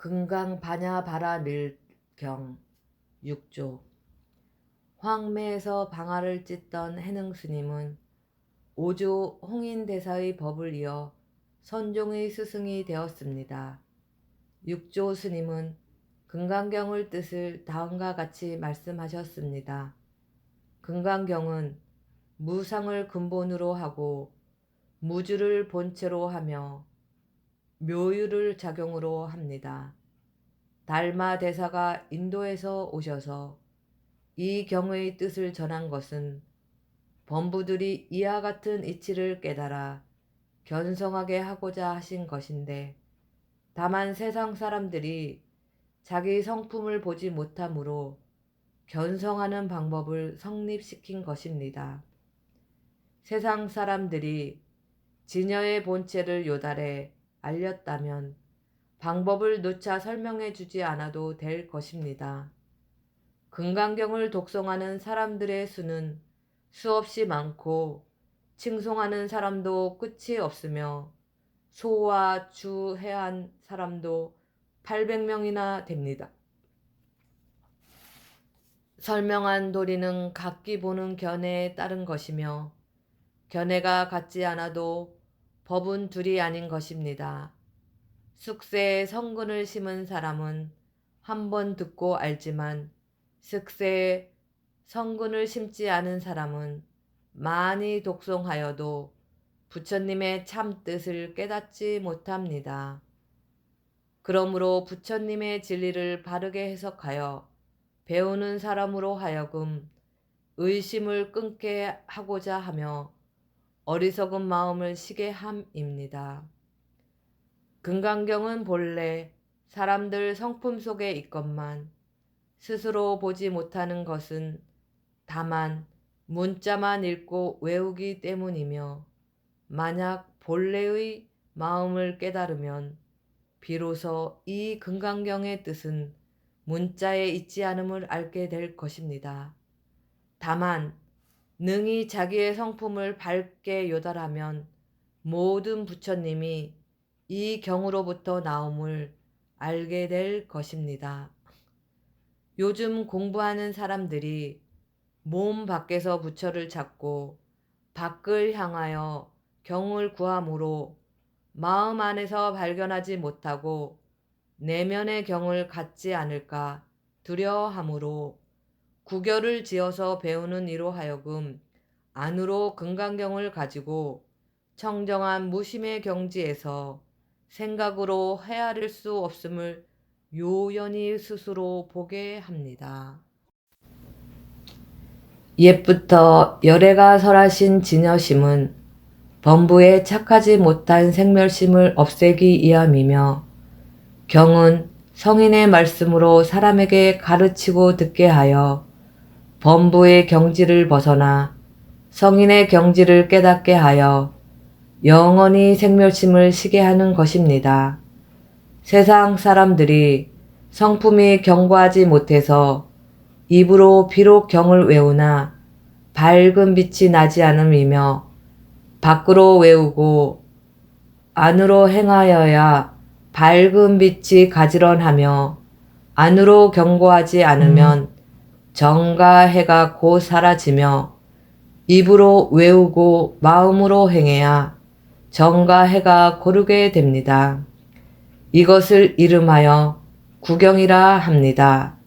금강 바냐 바라 늘경 6조 황매에서 방아를 찢던 해능 스님은 오조 홍인대사의 법을 이어 선종의 스승이 되었습니다. 육조 스님은 금강경을 뜻을 다음과 같이 말씀하셨습니다. 금강경은 무상을 근본으로 하고 무주를 본체로 하며 묘유를 작용으로 합니다. 달마 대사가 인도에서 오셔서 이 경의 뜻을 전한 것은 범부들이 이와 같은 이치를 깨달아 견성하게 하고자 하신 것인데 다만 세상 사람들이 자기 성품을 보지 못하므로 견성하는 방법을 성립시킨 것입니다. 세상 사람들이 진여의 본체를 요달해 알렸다면 방법을 누차 설명해 주지 않아도 될 것입니다. 금강경을 독송하는 사람들의 수는 수없이 많고 칭송하는 사람도 끝이 없으며 소와 주해한 사람도 800명이나 됩니다. 설명한 도리는 각기 보는 견해에 따른 것이며 견해가 같지 않아도 법은 둘이 아닌 것입니다. 숙세에 성근을 심은 사람은 한 번 듣고 알지만 슥세에 성근을 심지 않은 사람은 많이 독송하여도 부처님의 참 뜻을 깨닫지 못합니다. 그러므로 부처님의 진리를 바르게 해석하여 배우는 사람으로 하여금 의심을 끊게 하고자 하며 어리석은 마음을 시게 함입니다. 금강경은 본래 사람들 성품 속에 있건만 스스로 보지 못하는 것은 다만 문자만 읽고 외우기 때문이며 만약 본래의 마음을 깨달으면 비로소 이 금강경의 뜻은 문자에 있지 않음을 알게 될 것입니다. 다만 능히 자기의 성품을 밝게 요달하면 모든 부처님이 이 경으로부터 나옴을 알게 될 것입니다. 요즘 공부하는 사람들이 몸 밖에서 부처를 찾고 밖을 향하여 경을 구함으로 마음 안에서 발견하지 못하고 내면의 경을 갖지 않을까 두려워하므로 구결을 지어서 배우는 이로 하여금 안으로 금강경을 가지고 청정한 무심의 경지에서 생각으로 헤아릴 수 없음을 요연히 스스로 보게 합니다. 옛부터 열애가 설하신 진여심은 범부에 착하지 못한 생멸심을 없애기 위함이며 경은 성인의 말씀으로 사람에게 가르치고 듣게 하여 범부의 경지를 벗어나 성인의 경지를 깨닫게 하여 영원히 생멸심을 시게 하는 것입니다. 세상 사람들이 성품이 경과하지 못해서 입으로 비록 경을 외우나 밝은 빛이 나지 않음이며 밖으로 외우고 안으로 행하여야 밝은 빛이 가지런하며 안으로 경고하지 않으면 정과 해가 곧 사라지며 입으로 외우고 마음으로 행해야 정과 해가 고르게 됩니다. 이것을 이름하여 구경이라 합니다.